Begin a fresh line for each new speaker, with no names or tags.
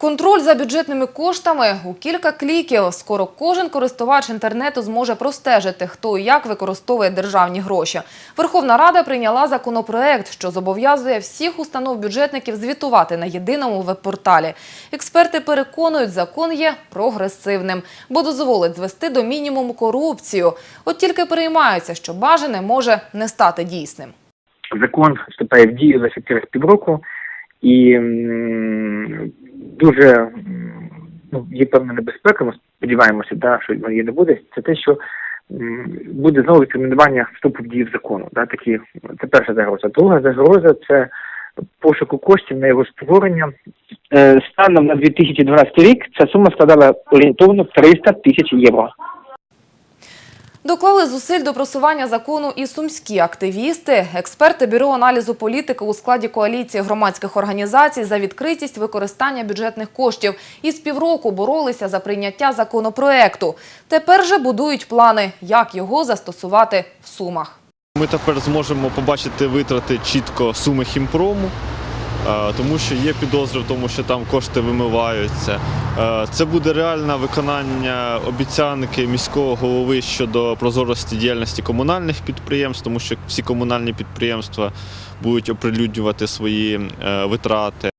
Контроль за бюджетними коштами у кілька кліків. Скоро кожен користувач інтернету зможе простежити, хто і як використовує державні гроші. Верховна Рада прийняла законопроект, що зобов'язує всіх установ бюджетників звітувати на єдиному веб-порталі. Експерти переконують, закон є прогресивним, бо дозволить звести до мінімуму корупцію. От тільки переймаються, що бажане може не стати дійсним.
закон вступає в дію лише через півроку, і дуже ну, є певна небезпека, ми сподіваємося, да, що її не буде, це те, що буде знову відтермінування вступу в дію закону. Да, такі, це перша загроза. Друга загроза це пошуку коштів на його створення. Е, Станом на 2012 рік ця сума складала орієнтовно 300 тисяч євро.
Доклали зусиль до просування закону і сумські активісти. Експерти Бюро аналізу політики у складі коаліції громадських організацій за відкритість використання бюджетних коштів. І з півроку боролися за прийняття законопроекту. Тепер же будують плани, як його застосувати в Сумах.
Ми тепер зможемо побачити витрати чітко суми хімпрому, тому що є підозри в тому, що там кошти вимиваються. Е, Це буде реальне виконання обіцянки міського голови щодо прозорості діяльності комунальних підприємств, тому що всі комунальні підприємства будуть оприлюднювати свої е, витрати.